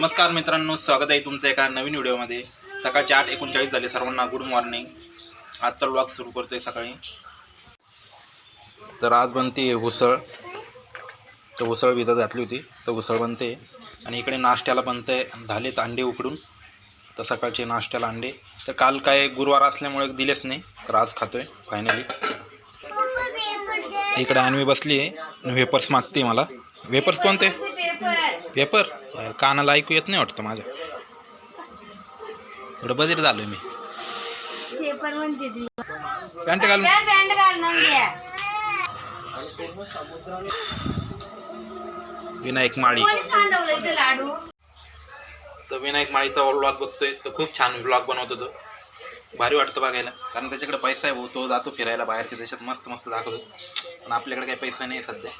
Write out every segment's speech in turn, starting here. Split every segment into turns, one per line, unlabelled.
नमस्कार मित्रांनो स्वागत आहे तुमचं एका नवीन व्हिडिओमध्ये. सकाळचे आठ एकोणचाळीस झाले सर्वांना गुड मॉर्निंग आजचा ब्लॉग सुरू करतोय सकाळी. तर आज बनते उसळ. तर उसळ विधत घातली होती तर उसळ बनते. आणि इकडे नाश्त्याला बनते झालेत अंडे उकडून. तर सकाळचे नाश्त्याला अंडे. तर काल काय गुरुवार असल्यामुळे दिलेच नाही तर आज खातोय फायनली इकडे आणवी बसली आहे वेपर्स मागते मला. वेपर्स कोणते? पेपर यार, कानाला ऐकू येत नाही वाटतं माझ्या. थोडं बजीर झालोय मी.
पेपर म्हणते ती.
पॅन्ट घालून.
घ्या
विनायक माळी. तर विनायक माळीचा व्लॉग बघतोय. तर खूप छान व्लॉग बनवतो तो. भारी वाटतं बघायला. कारण त्याच्याकडे पैसा आहे भाऊ. तो जातो फिरायला बाहेरच्या देशात. मस्त मस्त दाखवतो. पण आपल्याकडे काही पैसा नाही सध्या.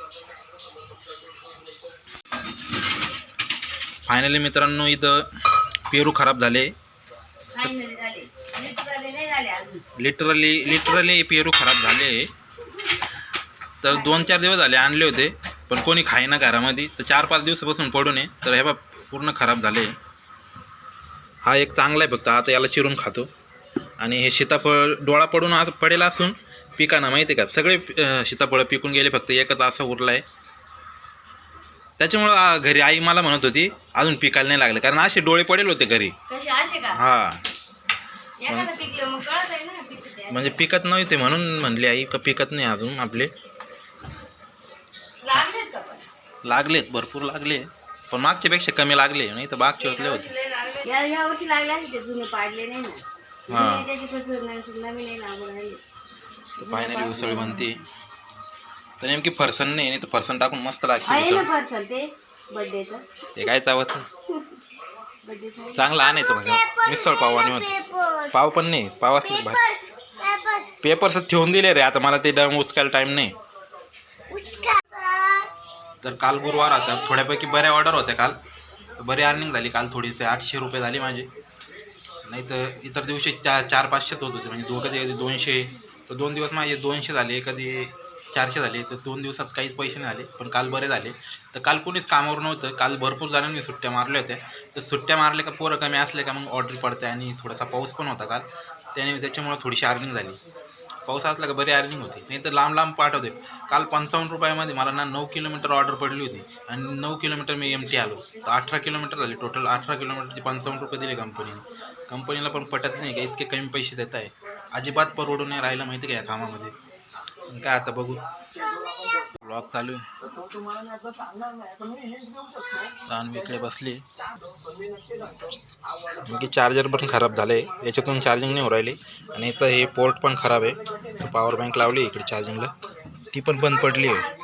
फायनली मित्रांनो इथं पेरू खराब झाले.
लिटरली
लिटरली पेरू खराब झाले. तर दोन चार दिवस झाले आणले होते पण कोणी खाईना घरामध्ये. तर चार पाच दिवसापासून पडून आहे. तर हे बा पूर्ण खराब झाले. हा एक चांगला आहे फक्त. आता याला चिरून खातो. आणि हे सीताफळ डोळा पडून आज पडेल असून पिकाना माहिती आहे का? सगळे सीताफळं पिकून गेले फक्त एकच असं उरलं आहे त्याच्यामुळं घरी आई मला म्हणत होती अजून पिकायला नाही लागलं. कारण असे डोळे पडेल होते घरी.
कसे? असे का?
हां.
एखादं पिकलं मग कळत आहे ना पिकत आहे.
म्हणजे पिकत नव्हते म्हणून म्हणली आई का पिकत नाही अजून आपले?
लागलेत का पण?
लागलेत भरपूर लागले. पण मागच्यापेक्षा कमी लागले नाही तर मागच्या होतले होते.
लागले. या या वर्षी लागले असते ते जुने पाडले नाही ना.
हा.
जुने त्याची कसं नवीन नवीन नाही लागून राहिले
फायनली उसळ बनते. तर नेमकी फरसन नाही नाही तर फरसन टाकून मस्त लागते
आहे ना
उसळ
पार्सल ते? बर्थडेचं
ते काय चावत?
बर्थडेचं
चांगलं आणायचं म्हणजे मिसळ पाव आणि मग. पाव पण नाही पाव असले भारी. पेपर्स ठेवून दिले रे आता मला ते डम उचकायला टाईम नाही. तर काल गुरुवार होता थोड्यापैकी बऱ्या ऑर्डर होत्या काल. बरी अर्निंग झाली काल थोडीसे आठशे रुपये झाले माझे. नाही तर इतर दिवशी चार चार पाचशेच होत होते म्हणजे दोघं कधी दोनशे. तर दोन दिवस माझे दोनशे झाले कधी चारशे झाले तर दोन दिवसात काहीच पैसे नाही आले पण काल बरे झाले. तर काल कोणीच कामावर नव्हतं काल भरपूर जणांनी सुट्ट्या मारल्या होत्या. तर सुट्ट्या मारल्या का पोरं कमी असले का मग ऑर्डर पडते आणि थोडासा पाऊस पण होता काल. त्याने त्याच्यामुळे थोडीशी अर्निंग झाली. पाऊस असला का बरी अर्निंग होती. नाही तर लांब लांब पाठवते काल पंचावन्न रुपयामध्ये मला ना नऊ किलोमीटर ऑर्डर पडली होती आणि नऊ किलोमीटर मी एम टी आलो. तर अठरा किलोमीटर झाले टोटल अठरा किलोमीटरचे पंचावन्न रुपये दिले कंपनीने. कंपनीला पण पटत नाही का इतके कमी पैसे देत आहे अजिबात परवडून नाही राहिलं माहिती का या कामामध्ये? काय आता बघू. ब्लॉग चालू आहे. ताण इकडे बसली. की चार्जर पण खराब झालं आहे याच्यातून चार्जिंग नाही हो राहिली. आणि याचं हे पोर्ट पण खराब आहे. पॉवर बँक लावली इकडे चार्जिंगला ती पण बंद पडली आहे.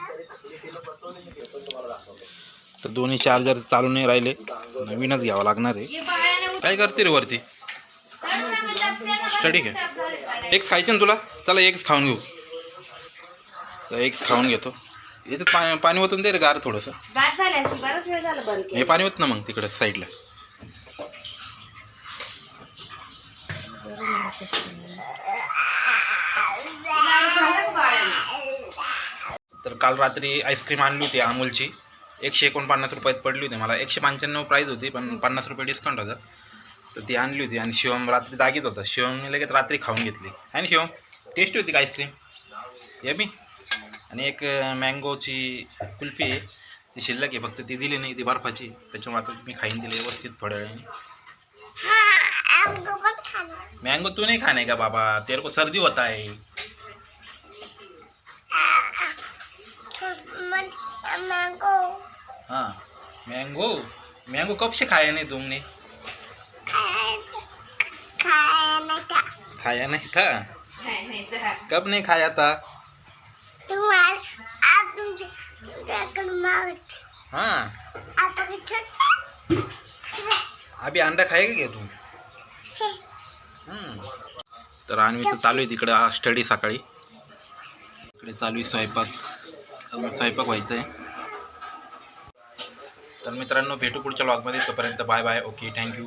तर दोन्ही चार्जर चालू नाही राहिले. नवीनच घ्यावं लागणार आहे. काय करते रे वरती? स्टडी घ्या एक खायचे ना तुला? चला एग्स खाऊन घेऊ. एग्स खाऊन घेतो. याच्यात पाणी पाणी ओतून दे रे गार थोडंसं.
गाठ झाली असती बराच वेळ झालं बंद
हे
केलं
पाणी होत ना मग तिकडं साईडला.
लाडू खाल्ला का बाळाने?
तर काल रात्री आईस्क्रीम आणली होती अमूलची. एकशे एकोणपन्नास रुपयात पडली होती. मला एकशे पंच्याण्णव प्राईज होती पण पन्नास रुपये डिस्काउंट होता. तर ती आणली होती आणि शिवम रात्री जागीच होता. शिवमने लगेच रात्री खाऊन घेतली. आहे ना शिवम? टेस्टी होती का आईस्क्रीम? ये मी आणि एक मँगोची कुल्फी आहे. ती शिल्लक आहे फक्त ती दिली नाही ती बर्फाची. त्याच्यामुळे आता मी खाईन दिली व्यवस्थित थोड्या वेळाने. मँगो तू नहीं खाने का बाबा? तेरे को सर्दी होता है हाँ मैंगो मैंगो कब से खाया नहीं तुमने खाया नहीं था. कब नहीं खाया था हाँ. अभी अंडा खाएगा क्या तर हम्म. तर चालू आहे तिकडे स्टडी सकाळी. इकडे चालू आहे स्वयंपाक. स्वयंपाक व्हायचं आहे तर मित्रांनो भेटू पुढच्या लॉगमध्ये तोपर्यंत बाय बाय ओके थँक्यू